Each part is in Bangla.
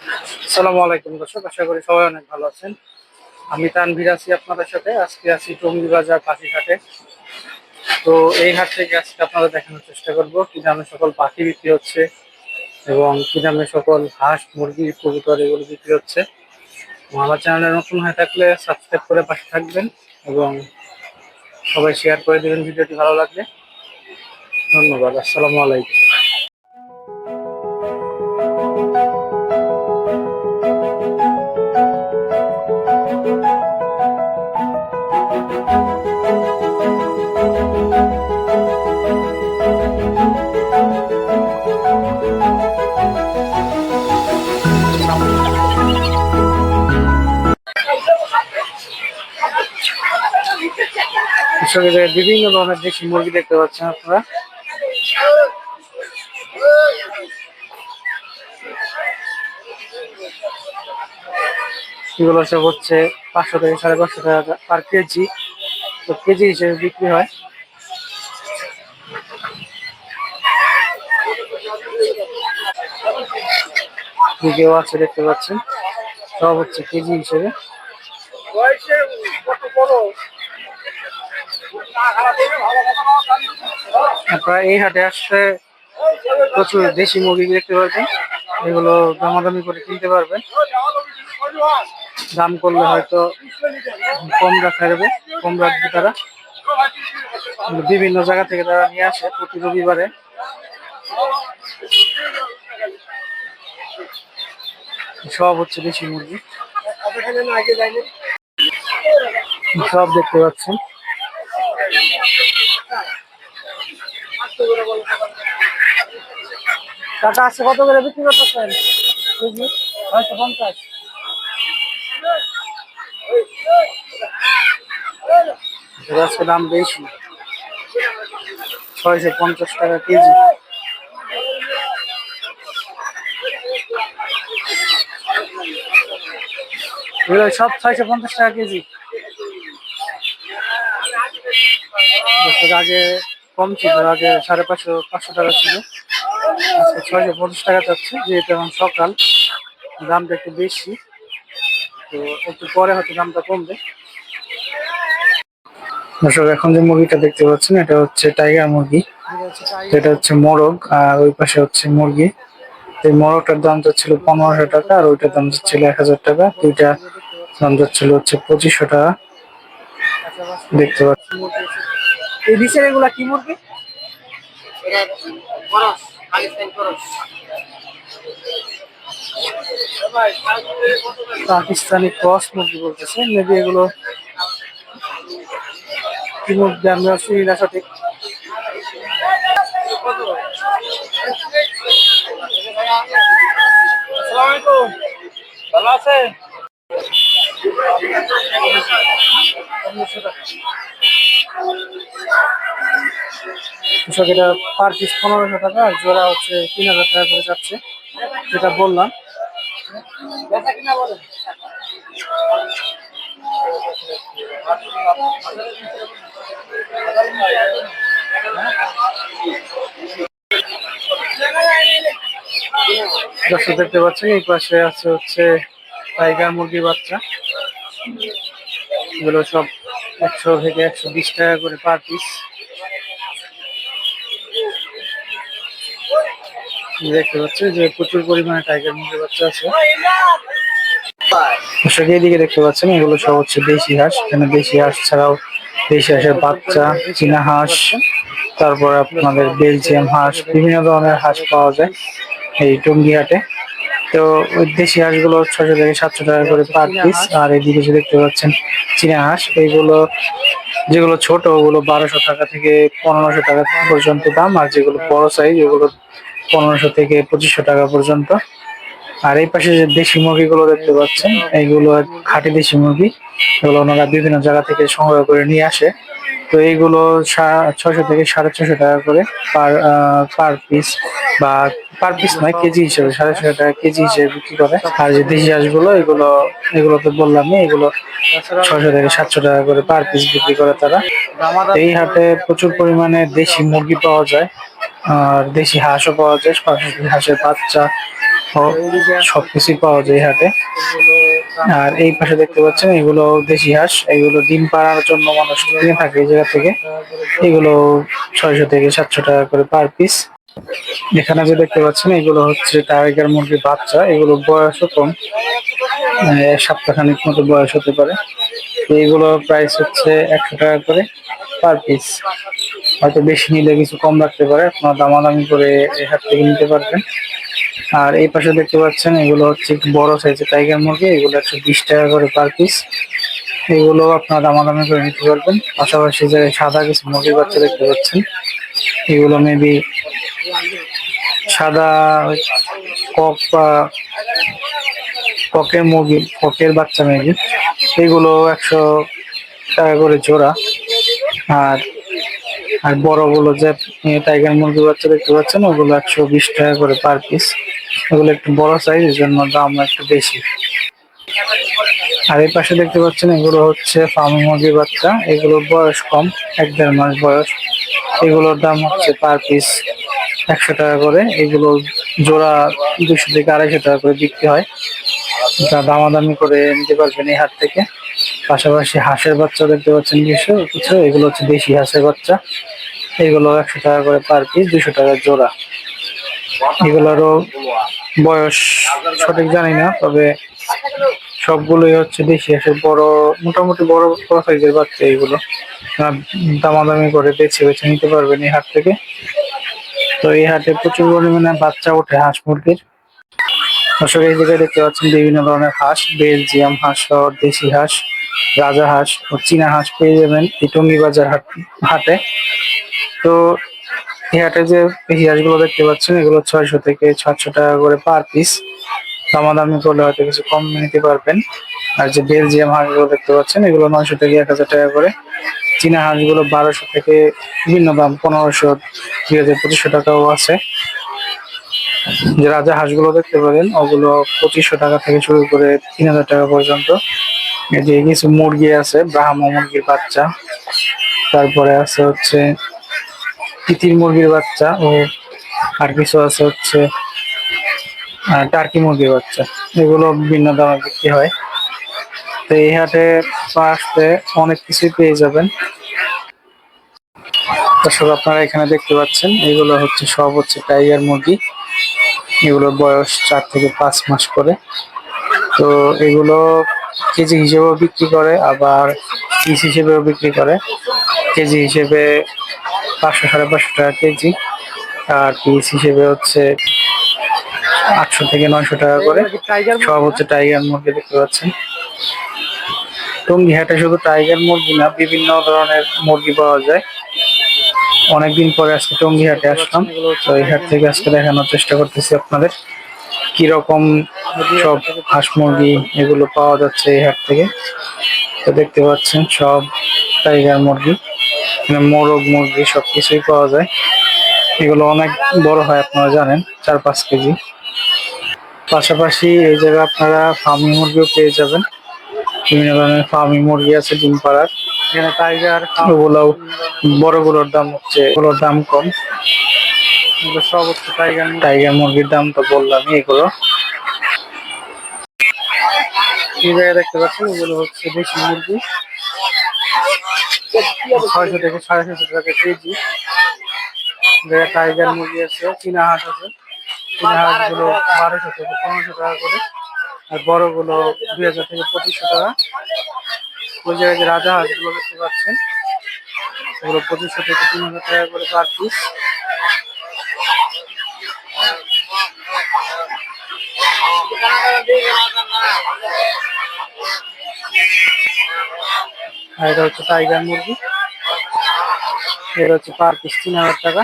আসসালামু আলাইকুম দর্শক, আশা করি সবাই অনেক ভালো আছেন। আমি তানভীর আছি আপনাদের সাথে, আজকে আছি টঙ্গি বাজার পাখিঘাটে। তো এই হাট থেকে আজকে আপনাদের দেখানোর চেষ্টা করব, কি দামে সকল পাখি বিক্রি হচ্ছে এবং কি দামে সকল হাঁস, মুরগি, কবুতর এগুলো বিক্রি হচ্ছে। আমার চ্যানেলে নতুন হয়ে থাকলে সাবস্ক্রাইব করে পাশে থাকবেন এবং সবাই শেয়ার করে দেবেন, ভিডিওটি ভালো লাগলে। ধন্যবাদ, আসসালামু আলাইকুম। কৃষকের বিভিন্ন ধরনের দেশি মুরগি দেখতে পাচ্ছেন আপনারা। এগুলো সব হচ্ছে পাঁচশো থেকে সাড়ে পাঁচশো টাকা পার কেজি তো কেজি হিসেবে বিক্রি হয়। আছে দেখতে পাচ্ছেন। সব হচ্ছে কেজি হিসেবে। আপনারা এই হাটে আসলে প্রচুর দেশি মুরগি দেখতে পারবেন। এগুলো দামাদামি করে কিনতে পারবেন। দাম করলে হয়তো কম রাখা যাবে, কম রাখবে তারা। বিভিন্ন জায়গা থেকে তারা নিয়ে আসে প্রতি রবিবারে। সব হচ্ছে দেশি মুরগি। সব দেখতে পাচ্ছেন। টাকা আছে কত করে বিক্রি করতেছেন? কেজি? ছয়শো পঞ্চাশ। আজকে দাম বেশি। ছয়শো পঞ্চাশ টাকা কেজি। সব ছয়শো পঞ্চাশ টাকা কেজি। আগে কম ছিল, আগে সাড়ে পাঁচশো পাঁচশো টাকা ছিল। আজকে ছয়শো পঞ্চাশ টাকা চাচ্ছে যেহেতু এখন সকাল, দামটা একটু বেশি। তো একটু পরে হয়তো দামটা কমবে। দর্শক, এখন যে মুরগিটা দেখতে পাচ্ছেন, এটা হচ্ছে টাইগার মুরগি। এটা হচ্ছে মোরগ, আর ওই পাশে হচ্ছে মুরগি। এই মোরগটার দাম যাচ্ছিল পনেরোশো টাকা, আর ওইটার দাম যাচ্ছিল এক হাজার টাকা। দুইটা দাম যাচ্ছিল হচ্ছে পঁচিশশো টাকা। দেখতে পাচ্ছি। এই নিচের এগুলা কি মুরগি? পাকিস্তানি ক্রস মুরগি বলতেছে। মেবি এগুলো কি মুরগি? আমি শুনি না সঠিক। ভালো আছে কৃষক, এটা পার পিস পনেরোশো টাকা আর জোড়া হচ্ছে তিন হাজার টাকা করে যাচ্ছে, যেটা বললাম। দেখতে পাচ্ছেন, এই পাশে আছে হচ্ছে টাইগার মুরগির বাচ্চা। এগুলো সব একশো থেকে একশো বিশ টাকা করে পার পিস দেখতে পাচ্ছি যে প্রচুর পরিমাণে টাইগার মুরগির বাচ্চা আছে। এইদিকে দেখতে পাচ্ছেন এগুলো সব হচ্ছে দেশি হাঁস। এখানে দেশি হাঁস ছাড়াও দেশি হাঁসের বাচ্চা, চীনা হাঁস, তারপর আপনাদের বেলজিয়াম হাঁস, বিভিন্ন ধরনের হাঁস পাওয়া যায় এই টঙ্গি হাটে। তো ওই দেশি হাঁসগুলো ছশো থেকে সাতশো টাকা করে পার পিস আর এদিকে দেখতে পাচ্ছেন, চীনা হাঁস এইগুলো যেগুলো ছোট, ওগুলো বারোশো টাকা থেকে পনেরোশো টাকা পর্যন্ত দাম। আর যেগুলো বড় সাইজ ওগুলো পনেরোশো থেকে পঁচিশশো টাকা পর্যন্ত। আর এই পাশে যে দেশি মুরগিগুলো দেখতে পাচ্ছেন, এইগুলো খাঁটি দেশি মুরগি। এগুলো ওনারা বিভিন্ন জায়গা থেকে সংগ্রহ করে নিয়ে আসে। তো এইগুলো ছশো থেকে সাড়ে ছশো টাকা করে পার পার পিস বা পার পিস নয়, কেজি হিসেবে, সাড়ে ছশো টাকা কেজি হিসেবে বিক্রি করে। আর যে দেশি হাঁসগুলো, এগুলো এগুলো তো বললামই এগুলো ছশো থেকে সাতশো টাকা করে পার পিস বিক্রি করে তারা। এই হাটে প্রচুর পরিমাণে দেশি মুরগি পাওয়া যায়, আর দেশি হাঁসও পাওয়া যায় হাঁসের বাচ্চা সবকিছুই পাওয়া যায় হাটে। আর এই পাশে দেখতে পাচ্ছেন, এগুলো দেশি হাঁস, এগুলো ডিম পাড়ার জন্য মানুষ কিনে থাকে এই জায়গা থেকে। এগুলো ছয়শো থেকে সাতশো টাকা করে পার পিস। এখানে যে দেখতে পাচ্ছেন, এগুলো হচ্ছে টাইগার মুরগির বাচ্চা। এগুলো বয়সও কম। সপ্তাহখানিক মতো বয়স হতে পারে। এগুলোর প্রাইস হচ্ছে একশো টাকা করে পার পিস হয়তো বেশি নিলে কিছু কম রাখতে পারে। আপনার দামাদামি করে এই হাট থেকে নিতে পারবেন। আর এই পাশে দেখতে পাচ্ছেন, এগুলো হচ্ছে বড় সাইজের টাইগার মুরগি, এগুলো একশো বিশ টাকা করে পার পিস এগুলো আপনার দামাদামি করে নিতে পারবেন। পাশাপাশি যে সাদা কিছু মুরগির বাচ্চা দেখতে পাচ্ছেন, এগুলো মেবি সাদা কক বা ককের মুরগি ককের বাচ্চা মেবি এগুলো একশো টাকা করে জোড়া। আর আর বড় বড়গুলো যে টাইগার মুরগির বাচ্চা দেখতে পাচ্ছেন, ওগুলো একশো বিশ টাকা করে পার পিস এগুলো একটু বড় সাইজ এর জন্য দাম একটু বেশি। আর এই পাশে দেখতে পাচ্ছেন, এগুলো হচ্ছে ফার্মি মুরগির বাচ্চা। এগুলোর বয়স কম, এক দেড় মাস বয়স। এগুলোর দাম হচ্ছে পার পিস একশো টাকা করে। এগুলো জোড়া দুশো থেকে আড়াইশো টাকা করে বিক্রি হয়। দামাদামি করে নিতে পারবেন এই হাট থেকে। পাশাপাশি হাঁসের বাচ্চা দেখতে পাচ্ছেন কিছু কিছু এগুলো হচ্ছে দেশি হাঁসের বাচ্চা। এগুলো একশো টাকা করে পার পিস দুশো টাকা জোড়া। এগুলোরও বয়স সঠিক জানি না, তবে সবগুলোই হচ্ছে দেশি হাঁসের বড়, মোটামুটি বড় বড় সাইজের বাচ্চা আপনারা দামাদামি করে বেছে বেছে নিতে পারবেন এই হাট থেকে। তো এই হাটে প্রচুর পরিমাণে বাচ্চা ওঠে হাঁস মুরগির। দর্শক, এই জায়গায় দেখতে পাচ্ছেন বিভিন্ন ধরনের হাঁস, বেলজিয়াম হাঁস দেশি হাঁস, রাজা হাঁস ও চীনা হাঁস পেয়ে যাবেন এই টঙ্গি বাজার হাট, হাটে। তো এই হাটে যে এই হাঁসগুলো দেখতে পাচ্ছেন, এগুলো ছয়শো থেকে সাতশো টাকা করে পার পিস। দামাদামি করলে হয়তো কিছু কম নিতে পারবেন। আর যে বেলজিয়াম হাঁসগুলো দেখতে পাচ্ছেন, এগুলো নয়শো থেকে এক হাজার টাকা করে। চীনা হাঁসগুলো বারোশো থেকে বিভিন্ন দাম, পনেরোশো, দুই হাজার, পঁচিশশো টাকাও আছে। যে রাজা হাঁসগুলো দেখতে পারেন, ওগুলো পঁচিশশো টাকা থেকে শুরু করে তিন হাজার টাকা পর্যন্ত। যে কিছু মুরগি আছে, ব্রাহ্ম মুরগির বাচ্চা। তারপরে আছে হচ্ছে তিতির মুরগির বাচ্চা ও আর কিছু আছে হচ্ছে টার্কি মুরগির বাচ্চা। এগুলো বিভিন্ন দামে বিক্রি হয়। তো এই হাটে আসতে অনেক কিছুই পেয়ে যাবেন। দর্শক, আপনারা এখানে দেখতে পাচ্ছেন, এগুলো হচ্ছে সব হচ্ছে টাইগার মুরগি। এগুলোর বয়স চার থেকে পাঁচ মাস করে। তো এগুলো কেজি হিসেবেও বিক্রি করে, আবার পিস হিসেবেও বিক্রি করে। কেজি হিসেবে পাঁচশো সাড়ে পাঁচশো টাকা কেজি, আর পিস হিসেবে হচ্ছে আটশো থেকে নয়শো টাকা করে। সব হচ্ছে টাইগার মুরগি দেখতে পাচ্ছেন। টঙ্গি হাটে শুধু টাইগার মুরগি না, বিভিন্ন ধরনের মুরগি পাওয়া যায়। অনেকদিন পরে আজকে টঙ্গি হাটে আসলাম। তো এই হাট থেকে আজকে দেখানোর চেষ্টা করতেছি আপনাদের। কীরকম সব হাঁস মুরগি এগুলো পাওয়া যাচ্ছে এই হাট থেকে? তো দেখতে পাচ্ছেন সব টাইগার মুরগি এখানে মোরগ মুরগি সব কিছুই পাওয়া যায়। এগুলো অনেক বড় হয় আপনারা জানেন, চার পাঁচ কেজি। পাশাপাশি এই জায়গায় আপনারা ফার্মি মুরগিও পেয়ে যাবেন। বিভিন্ন ধরনের ফার্মি মুরগি আছে ডিম পাড়ার। এখানে টাইগার ওগুলো বড়গুলোর দাম হচ্ছে এগুলোর দাম কম। সব হচ্ছে টাইগার টাইগার মুরগির দাম তো বললামই এগুলো। দেখতে পাচ্ছেন এগুলো হচ্ছে দেশি মুরগি। ছয়শো থেকে সাড়ে ছয়শো টাকা কেজি। টাইগার মুরগি আছে চীনা হাঁস আছে। চীনা হাঁসগুলো বারোশো থেকে পনেরোশো টাকা করে আর বড়গুলো দুই হাজার থেকে পঁচিশশো টাকা। ওই জায়গায় যে রাজা হাঁসগুলো দেখতে পাচ্ছেন। ওগুলো পঁচিশশো থেকে তিন হাজার টাকা করে পার পিস এটা হচ্ছে টাইগার মুরগি। এটা হচ্ছে পার পিস তিন হাজার টাকা।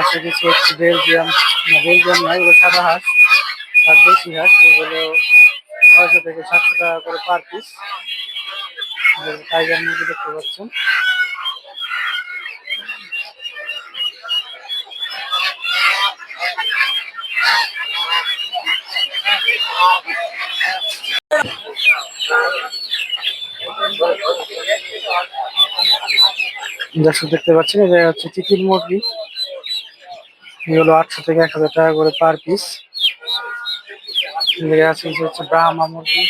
আছে কিছু হচ্ছে বেলজিয়াম। বেলজিয়াম নয় এগুলো সাদা হাঁস, আর দেশি হাঁস, এগুলো ছয়শো থেকে সাতশো টাকা করে পার পিস টাইগার মুরগি দেখতে পাচ্ছেন। দর্শক দেখতে পাচ্ছেন, এটা হচ্ছে চিকেন মুরগি। এগুলো আটশো থেকে এক হাজার টাকা করে পার পিস এদিকে আছে হচ্ছে ব্রাহ্মা মুরগি।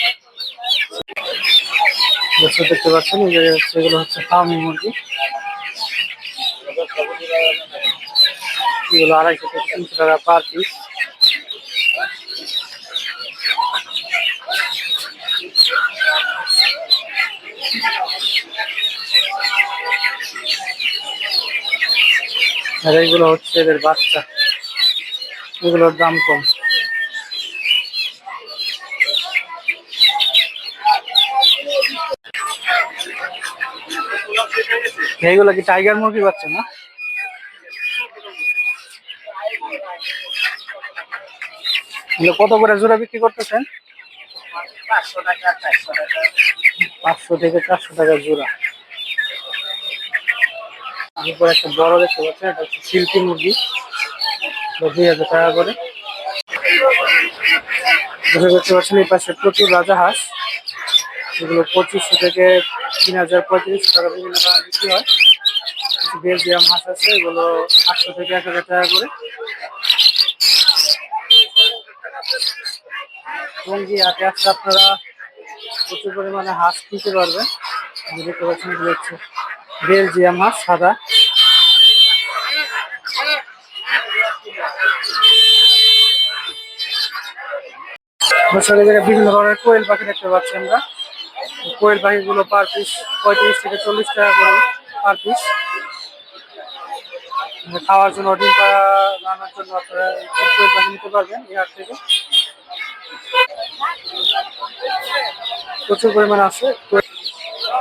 দেখতে পাচ্ছেন যে হচ্ছে এগুলো হচ্ছে ফার্মি মুরগি। এগুলো আড়াইশো থেকে তিনশো টাকা পার পিস আর এইগুলো হচ্ছে এদের বাচ্চা। এগুলোর দাম কম। এইগুলো কি টাইগার মুরগি বাচ্চা না? কত করে জোড়া বিক্রি করতেছেন? পাঁচশো থেকে চারশো টাকা জোড়া। এরপর একটা বড় দেখতে পাচ্ছেন, এটা হচ্ছে সিল্কি মুরগি। দুই হাজার টাকা করে। দেখতে পাচ্ছেন এই পাশে প্রচুর রাজা হাঁস। এগুলো পঁচিশশো থেকে তিন হাজার পঁয়ত্রিশশো টাকা বিভিন্ন দামে বিক্রি হয়। বেলজিয়াম হাঁস আছে, এগুলো আটশো থেকে এক হাজার টাকা করে। টঙ্গি হাটে আসলে আপনারা প্রচুর পরিমাণে হাঁস কিনতে পারবেন। দেখতে পাচ্ছেন হচ্ছে বেলজিয়াম হাঁস সাদা। বিভিন্ন ধরনের কোয়েল পাখি দেখতে পাচ্ছি আমরা। কোয়েল পাখিগুলো পার পিস পঁয়ত্রিশ থেকে চল্লিশ টাকা করে পার পিস খাওয়ার জন্য, ডিম রান্নার জন্য আপনারা কোয়েল পাখি নিতে পারবেন এই থেকে। প্রচুর পরিমাণে আছে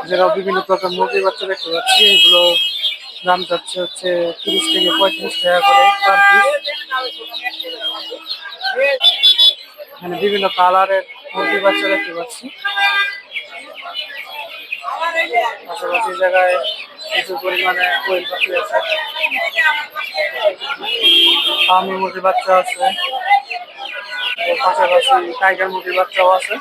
যেটা বিভিন্ন প্রকার মুরগির বাচ্চা দেখতে পাচ্ছি, এগুলো দাম যাচ্ছে হচ্ছে তিরিশ থেকে পঁয়ত্রিশ টাকা করে পার পিস এখানে বিভিন্ন কালারের মুরগির বাচ্চা দেখতে পাচ্ছি। পাশাপাশি জায়গায় কিছু পরিমাণে কোয়েল পাখি আছে। ফার্মি মুরগির বাচ্চা আছে। পাশাপাশি টাইগার মুরগির বাচ্চাও আছে।